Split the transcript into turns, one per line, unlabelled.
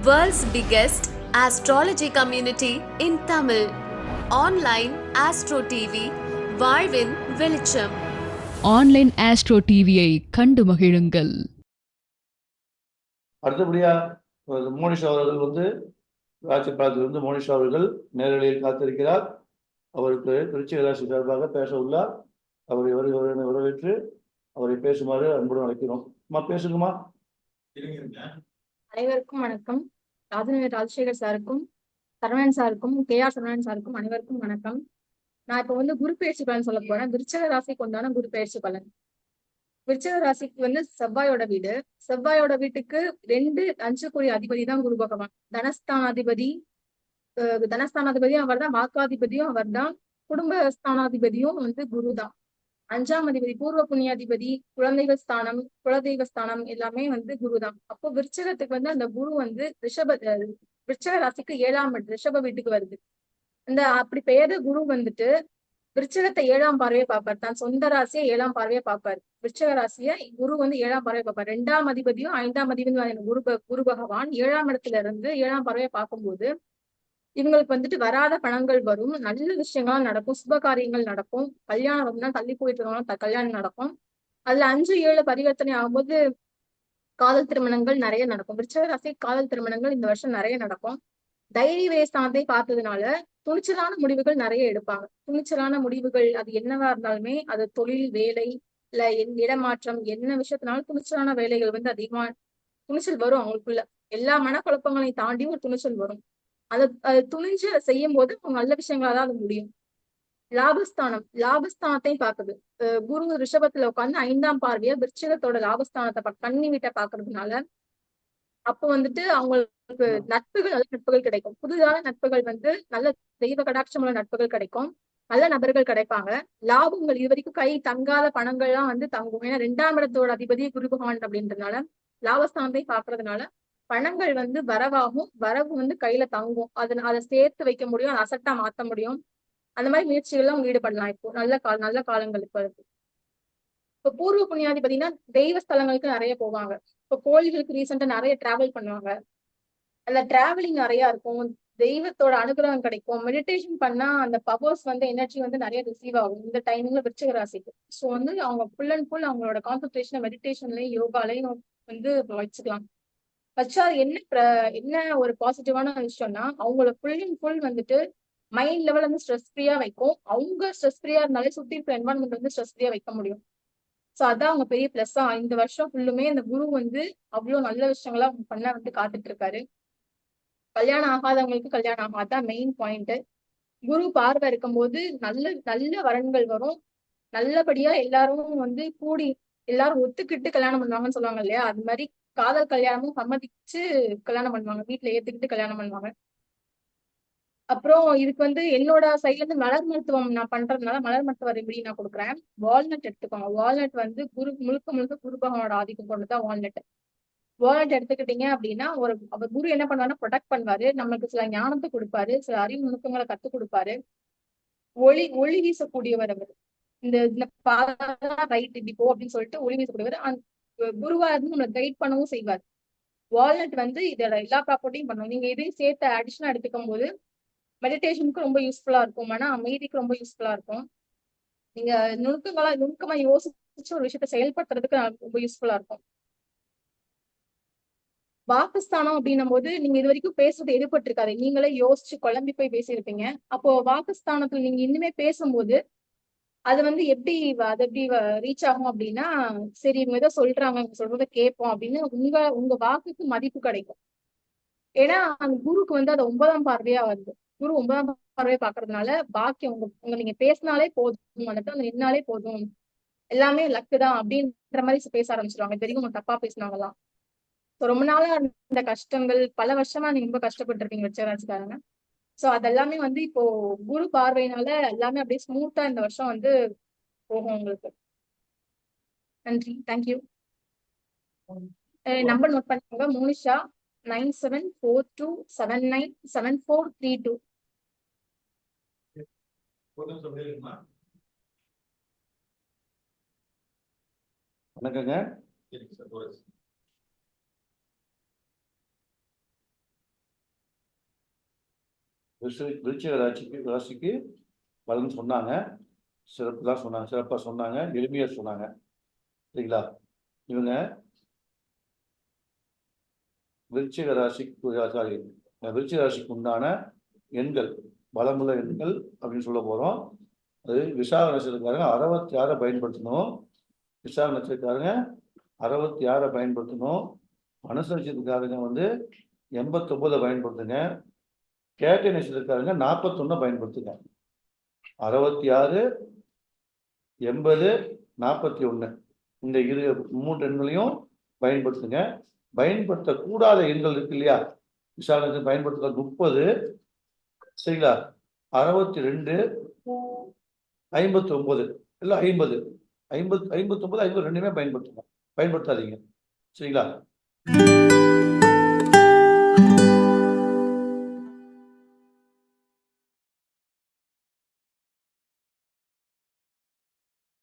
World's biggest astrology community in Tamil. Online Astro TV, வாழ்வின் வெளிச்சம்
online astro டிவியை கண்டு மகிழுங்கள்.
அடுத்தபடியா மோனிஷா அவர்கள் வந்து ராஜபாளத்தில் இருந்து மோனிஷா அவர்கள் நேரலையில் காத்திருக்கிறார். அவருக்கு திருச்சி ராசி சார்பாக பேச உள்ளார். அவரை வரை வரை வரவேற்று அவரை பேசுமாறு அன்புடன் அழைக்கிறோம். அம்மா பேசுங்கம்மா.
அனைவருக்கும் வணக்கம். ராஜநகர் ராஜசேகர் சாருக்கும் சரவணன் சாருக்கும் கே ஆர் சரவணன் சாருக்கும் அனைவருக்கும் வணக்கம். நான் இப்ப வந்து குரு பயிற்சி பலன் சொல்ல போறேன். விருச்சக ராசிக்கு உண்டான குரு பயிற்சி பலன். விருச்சக ராசிக்கு வந்து செவ்வாயோட வீடு. செவ்வாயோட வீட்டுக்கு ரெண்டு அஞ்சுக்குரிய அதிபதி தான் குரு பகவான். தனஸ்தானாதிபதி தனஸ்தானாதிபதியும் அவர் தான் வாக்காதிபதியும் அவர் தான் குடும்ப ஸ்தானாதிபதியும் வந்து குரு தான் அஞ்சாம் அதிபதி பூர்வ புண்ணியாதிபதி குழந்தைகள் ஸ்தானம் குலதெய்வ ஸ்தானம் எல்லாமே வந்து குரு தான் அப்போ விருச்சகத்துக்கு வந்து அந்த குரு வந்து ரிஷப விருச்சக ராசிக்கு ஏழாம் ரிஷப வீட்டுக்கு வருது. இந்த அப்படி பெயர் குரு வந்துட்டு விருச்சகத்தை ஏழாம் பார்வையை பார்ப்பார். தான் சொந்த ராசியை ஏழாம் பார்வையை பார்ப்பார். விருச்சக ராசியை குரு வந்து ஏழாம் பார்வையை பார்ப்பார். ரெண்டாம் அதிபதியும் ஐந்தாம் அதிபதியும் குரு குரு பகவான் ஏழாம் இடத்துல இருந்து ஏழாம் பார்வையை பார்க்கும்போது இவங்களுக்கு வந்துட்டு வராத பணங்கள் வரும். நல்ல விஷயங்கள்லாம் நடக்கும். சுப காரியங்கள் நடக்கும். கல்யாணம் அப்படின்னா தள்ளி போயிட்டு இருக்கவங்க கல்யாணம் நடக்கும். அதுல அஞ்சு ஏழு பரிவர்த்தனை ஆகும்போது காதல் திருமணங்கள் நிறைய நடக்கும். விருச்சக ராசி காதல் திருமணங்கள் இந்த வருஷம் நிறைய நடக்கும். தைரிய வேஸ்தானத்தை பார்த்ததுனால துணிச்சலான முடிவுகள் நிறைய எடுப்பாங்க. துணிச்சலான முடிவுகள் அது என்னவா இருந்தாலுமே அது தொழில் வேலை இல்ல என் இடமாற்றம் என்ன விஷயத்தினாலும் துணிச்சலான வேலைகள் வந்து அதிகமா துணிச்சல் வரும் அவங்களுக்குள்ள. எல்லா மனக்குழப்பங்களையும் தாண்டி ஒரு துணிச்சல் வரும். அது துணிஞ்சு செய்யும் போது நல்ல விஷயங்களா தான் அது முடியும். லாபஸ்தானம் லாபஸ்தானத்தையும் பாக்குது குரு ரிஷபத்துல உட்கார்ந்து ஐந்தாம் பார்வையா விருச்சிகத்தோட லாபஸ்தானத்தை கன்னி வீட்டை பாக்குறதுனால அப்போ வந்துட்டு அவங்களுக்கு நட்புகள் நல்ல நட்புகள் கிடைக்கும். புதிதான நட்புகள் வந்து நல்ல தெய்வ கடாட்சமுள்ள நட்புகள் கிடைக்கும். நல்ல நபர்கள் கிடைப்பாங்க. லாபங்கள் இது வரைக்கும் கை தங்காத பணங்கள்லாம் வந்து தங்கும். ஏன்னா ரெண்டாம் இடத்தோட அதிபதி குரு பகவான் அப்படின்றதுனால லாபஸ்தானத்தை பாக்குறதுனால பணங்கள் வந்து வரவாகும் வரவு வந்து கையில தங்கும். அது அதை சேர்த்து வைக்க முடியும் அதை அசட்டா மாத்த முடியும். அந்த மாதிரி முயற்சிகள்ல அவங்க ஈடுபடலாம் இப்போ. நல்ல கால நல்ல காலங்களுக்கு வருது இப்போ பூர்வ புண்ணியாதிபதினா தெய்வ ஸ்தலங்களுக்கு நிறைய போவாங்க. இப்போ கோயில்களுக்கு ரீசெண்டா நிறைய டிராவல் பண்ணுவாங்க. அந்த டிராவலிங் நிறைய இருக்கும். தெய்வத்தோட அனுகிரகம் கிடைக்கும். மெடிடேஷன் பண்ணா அந்த பவர்ஸ் வந்து எனர்ஜி வந்து நிறைய ரிசீவ் ஆகும். இந்த டைமிங்ல விருச்சிக ராசிக்கு. ஸோ வந்து அவங்க ஃபுல் அண்ட் ஃபுல் அவங்களோட கான்சன்ட்ரேஷன் மெடிடேஷன்லயும் யோகாலையும் வந்து வச்சுக்கலாம். வச்சா என்ன என்ன ஒரு பாசிட்டிவான விஷயம்னா அவங்கள ஃபுல் அண்ட் ஃபுல் வந்துட்டு மைண்ட் லெவல் வந்து ஸ்ட்ரெஸ் ஃப்ரீயா வைக்கும். அவங்க ஸ்ட்ரெஸ் ஃப்ரீயா இருந்தாலே சுத்தி இருக்க என்வாரன்மெண்ட் வந்து ஸ்ட்ரெஸ் ஃப்ரீயா வைக்க முடியும். சோ அதான் அவங்க பெரிய பிளஸ்ஸா இந்த வருஷம் ஃபுல்லுமே இந்த குரு வந்து அவ்வளவு நல்ல விஷயங்களா பண்ண வந்து காத்துட்டு இருக்காரு கல்யாணம் ஆகாதவங்களுக்கு கல்யாணம் ஆகாதான் மெயின் பாயிண்ட் குரு பார்வை இருக்கும்போது நல்ல நல்ல வரன்கள் வரும். நல்லபடியா எல்லாரும் வந்து கூடி எல்லாரும் ஒத்துக்கிட்டு கல்யாணம் பண்ணுவாங்கன்னு சொல்லுவாங்க இல்லையா? அது மாதிரி காதல் கல்யாணமும் சம்மதிச்சு கல்யாணம் பண்ணுவாங்க. வீட்டுல ஏத்துக்கிட்டு கல்யாணம் பண்ணுவாங்க. அப்புறம் இதுக்கு வந்து என்னோட சைட்ல இருந்து மலர் மருத்துவம் நான் பண்றதுனால மலர் மருத்துவ ரெமெடி நான் கொடுக்குறேன். வால்நட் எடுத்துக்கோங்க. வால்நட் வந்து குரு முழுக்க முழுக்க குரு பகவானோட ஆதிக்கம் கொண்டதுதான் வால்நட் வால்நட் எடுத்துக்கிட்டீங்க அப்படின்னா ஒரு அவர் குரு என்ன பண்ணுவாருன்னா ப்ரொடெக்ட் பண்ணுவாரு. நம்மளுக்கு சில ஞானத்தை கொடுப்பாரு. சில அறிவு நுணுக்கங்களை கத்துக் கொடுப்பாரு. ஒளி ஒளி வீசக்கூடியவர் அவர். இந்த ரைட் இப்படி போ அப்படின்னு சொல்லிட்டு ஒளி வீசக்கூடியவர். குருவா இருந்து நம்மளை கைட் பண்ணவும் செய்வார். வால்நட் வந்து இதோட எல்லா ப்ராப்பர்ட்டியும் பண்ணும் நீங்க இதையும் சேர்த்து அடிஷனா எடுத்துக்கும் போது மெடிடேஷனுக்கு ரொம்ப யூஸ்ஃபுல்லா இருக்கும். மன அமைதிக்கு ரொம்ப யூஸ்ஃபுல்லா இருக்கும். நீங்க நுணுக்கங்களா நுணுக்கமா யோசிச்சு ஒரு விஷயத்த செயல்படுத்துறதுக்கு ரொம்ப யூஸ்ஃபுல்லா இருக்கும். வாக்குஸ்தானம் அப்படின்னும் போது நீங்க இது வரைக்கும் பேசுறது எடுபட்டிருக்காது நீங்களே யோசிச்சு குழம்பி போய் பேசியிருப்பீங்க. அப்போ வாக்குஸ்தானத்துல நீங்க இன்னுமே பேசும்போது அது வந்து எப்படி அது எப்படி ரீச் ஆகும் அப்படின்னா சரி இவங்க ஏதோ சொல்றாங்க இவங்க சொல்றத கேட்போம் அப்படின்னு உங்க உங்க வாக்குக்கு மதிப்பு கிடைக்கும். ஏன்னா அந்த குருக்கு வந்து அது ஒன்பதாம் பார்வையா வருது. குரு ஒன்பதாம் பார்வையை பாக்குறதுனால பாக்கி உங்க உங்க நீங்க பேசினாலே போதும் அந்த இடத்துல நின்னாலே போதும். எல்லாமே லக்கு தான் அப்படின்ற மாதிரி பேச ஆரம்பிச்சிருவாங்க. இது வரைக்கும் உங்க தப்பா பேசினாங்களாம் ரொம்ப நாளா இந்த கஷ்டங்கள் பல வருஷமா நீங்க ரொம்ப கஷ்டப்பட்டு இருக்கீங்க வச்சராஜ்காரங்க சோ அதெல்லாமே வந்து இப்போ குரு பார்வையினால எல்லாமே அப்படியே ஸ்மூத்தா இந்த வருஷம் வந்து போகும் உங்களுக்கு. நன்றி. தேங்க்யூ நம்பர் நோட் பண்ணிக்கோங்க. Monisha nine seven four two seven nine seven four three two
வணக்கங்க. விருச்சிக ராசிக்கு ராசிக்கு பலன் சொன்னாங்க. சிறப்பு தான் சொன்னாங்க சிறப்பாக சொன்னாங்க எளிமையாக சொன்னாங்க. சரிங்களா? இவங்க விருச்சிக ராசிக்கு சாரி விருச்சிக ராசிக்கு உண்டான எண்கள் பலமுள்ள எண்கள் அப்படின்னு சொல்ல போகிறோம் அது விசாக நட்சத்திரக்காரங்க அறுபத்தி ஆறை பயன்படுத்தணும். விசாக நட்சத்திரக்காரங்க அறுபத்தி ஆறை பயன்படுத்தணும். மனசு நட்சத்திரக்காரங்க வந்து எண்பத்தொம்போதை பயன்படுத்துங்க. கேட்ட நட்சத்திரக்காரங்க நாற்பத்தொன்னை பயன்படுத்துங்க அறுபத்தி ஆறு எண்பது நாற்பத்தி ஒன்று இந்த இரு மூன்று எண்களையும் பயன்படுத்துங்க. பயன்படுத்தக்கூடாத எண்கள் இருக்கு இல்லையா? விசாலத்துக்கு பயன்படுத்த முப்பது சரிங்களா? அறுபத்தி ரெண்டு ஐம்பத்தி ஒன்பது இல்லை ஐம்பது. ஐம்பது ஐம்பத்தி ஒன்பது ஐம்பது ரெண்டுமே பயன்படுத்துங்க. பயன்படுத்தாதீங்க. சரிங்களா?